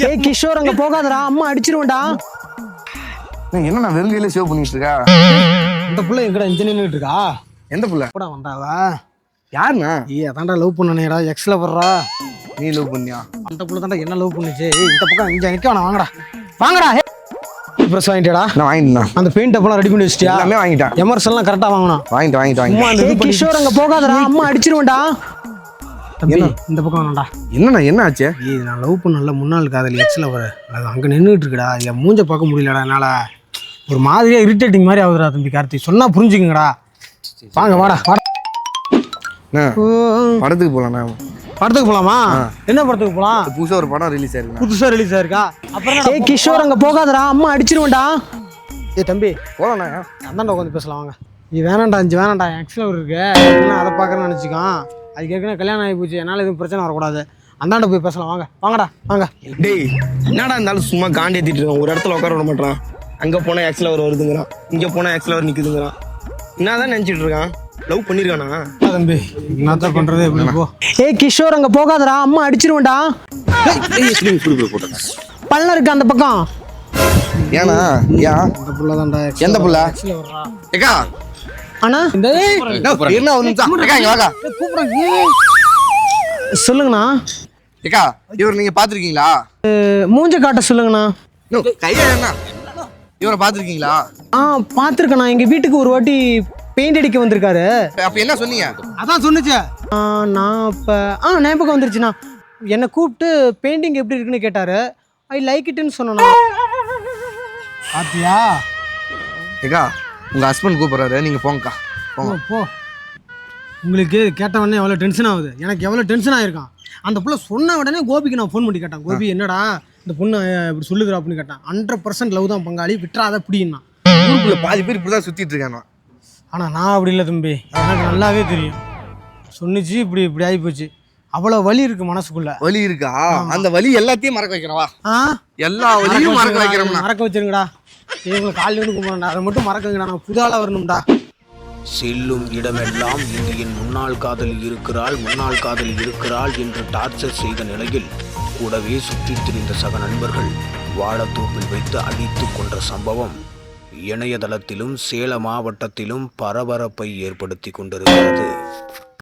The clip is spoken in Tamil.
ஏய் கிஷோர் அங்க போகாதடா அம்மா அடிச்சிருவேன்டா ஏய், என்ன நான் வெறுங்கையில சேவ் பண்ணிட்டு இருக்கா? இந்த புள்ள எங்கடா இன்ஜின் நின்னுட்டு இருக்கா? எந்த புள்ள? கூட வந்தாவா? யாருண்ணா? ஏய் அதான்டா லவ் பண்ணனேடா எக்ஸ்ல வர்றா நீ லவ் பண்ணியா? அந்த புள்ள தான்டா என்ன லவ் பண்ணுச்சு? இந்த பக்கம் இங்க நிக்க வேணாம் வாங்கடா. வாங்கடா ப்ரெஸ் வாங்கிட்டேடா. நான் வாங்கிட்டேன் அந்த பெயிண்ட் அப்பெல்லாம் ரெடி பண்ணி வச்சிட்டியா? எல்லாமே வாங்கிட்டேன். எமர்சன்லாம் கரெக்டா வாங்கணும். வாங்கிட்டு வாங்கிட்டு அந்த கிஷோர் அங்க போகாதடா அம்மா அடிச்சிருவேன்டா தம்பி இந்த பக்கம் வேணாம்டா என்னண்ணா என்ன ஆச்சு? ஏய் நான் லவ் பண்ணல முன்னாள் காதல் எக்ஸில் வர அது அங்கே நின்றுட்டு இருக்குடா. என் மூஞ்ச பார்க்க முடியலடா என்னால். ஒரு மாதிரியா இரிட்டேட்டிங் மாதிரி ஆகுதுடா தம்பி கார்த்தி. சொன்னா புரிஞ்சுக்குங்கடா. வாங்க வாடா வாடா. படத்துக்கு போலாண்ணா. படத்துக்கு போலாமா? என்ன படத்துக்கு போலாம்? புதுசா ஒரு படம் ரிலீஸ் ஆயிருக்குண்ணா. புதுசா ரிலீஸ் ஆயிருக்கா? அப்புறம் ஏய் கிஷோர் அங்க போகாதடா அம்மா அடிச்சிருவேன்டா. ஏய் தம்பி. போலாண்ணா. அந்தாண்ட உட்காந்து பேசலாம் வாங்க. நீ வேணாம்டா அஞ்சு வேணாம்டா. எக்ஸ்ல இருக்கு. அதை பார்க்கறேன்னு நினச்சிக்கோ அதுக்கு ஏற்கனவே கல்யாணம் ஆகி போச்சு என்னால் எதுவும் பிரச்சனை வரக்கூடாது. அந்தாண்ட போய் பேசலாம் வாங்க. வாங்கடா வாங்க. டேய் என்னடா இருந்தாலும் சும்மா காண்டேத்திட்டு இருக்கான். ஒரு இடத்துல உட்கார விட மாட்டான். அங்க போனா எக்ஸ்ல அவர் வருதுங்கிறான். இங்க போனா எக்ஸ்ல அவர் நிக்குதுங்கிறான். என்னதான் நினைச்சிட்டு இருக்கான்? லவ் பண்ணிருக்கானா? தம்பி என்னத்தான் பண்றது? எப்படி போ. ஏய் கிஷோர் அங்க போகாதடா. அம்மா அடிச்சிருவேன்டா. பள்ளம் இருக்கு அந்த பக்கம். ஏண்ணா ஏன் அந்த புள்ள தான்டா எந்த புள்ள? ஏக்கா. அண்ணா? இந்த என்ன ஒரு நிமிஷம்? ஏக்கா இங்க வாக்கா. சொல்லுங்கண்ணா. ஏக்கா இவர் நீங்க பாத்திருக்கீங்களா மூஞ்ச காட்ட சொல்லுங்கண்ணா. கையா என்ன இவரை பாத்திருக்கீங்களா ஆ பார்த்துருக்கண்ணா. எங்க வீட்டுக்கு ஒரு வாட்டி பெயிண்ட் அடிக்க வந்திருக்காரு. அப்ப என்ன சொன்னீங்க? அதான் சொன்னுச்சு. நான் இப்போ ஆ ஞாபகம் வந்துருச்சுண்ணா. என்னை கூப்பிட்டு பெயிண்டிங் எப்படி இருக்குன்னு கேட்டாரு. ஐ லைக் இட்னு சொன்னேண்ணா. பாத்தியா? ஏக்கா உங்க ஹஸ்பண்ட் கூப்பிடுறாரு. நீங்க போங்கக்கா. போங்க. போ. உங்களுக்கு கேட்ட உடனே எவ்வளோ டென்ஷன் ஆகுது? எனக்கு எவ்வளோ டென்ஷன் ஆயிருக்கான். அந்த புள்ள சொன்ன உடனே கோபிக்கு நான் ஃபோன் பண்ணி கேட்டேன். கோபி என்னடா இந்த பொண்ணு இப்படி சொல்லுகிறா அப்படின்னு கேட்டேன். ஹண்ட்ரட் பர்சன்ட் லவ் தான் பங்காளி. விட்டுறாத அப்படின்னா ஊருக்குள்ள பாதி பேர் இப்படிதான் சுத்திட்டு இருக்கானோ ஆனால் நான் அப்படி இல்லை தம்பி. எனக்கு நல்லாவே தெரியும். சொன்னிச்சு இப்படி இப்படி ஆகி போச்சு. அவ்வளோ வலி இருக்கு மனசுக்குள்ள. வலி இருக்கா? அந்த வலி எல்லாத்தையும் மறக்க வைக்கிறவா எல்லா வலியும் மறக்க வைக்கிறோம்னா. மறக்க வச்சிருங்கடா. இவங்களை காலையில் இருந்து கும்பிடா அதை மட்டும் மறக்க வைங்கடா. நான் புதால வரணும்டா. செல்லும் இடமெல்லாம் இங்கு என் முன்னாள் காதலி இருக்கிறாள் முன்னாள் காதலி இருக்கிறாள் என்று டார்ச்சர் செய்த நிலையில் கூடவே சுற்றித் திரிந்த சக நண்பர்கள் வாழத்தோப்பில் வைத்து அடித்து கொன்ற சம்பவம் இணையதளத்திலும் சேல மாவட்டத்திலும் பரபரப்பை ஏற்படுத்தி கொண்டிருக்கிறது.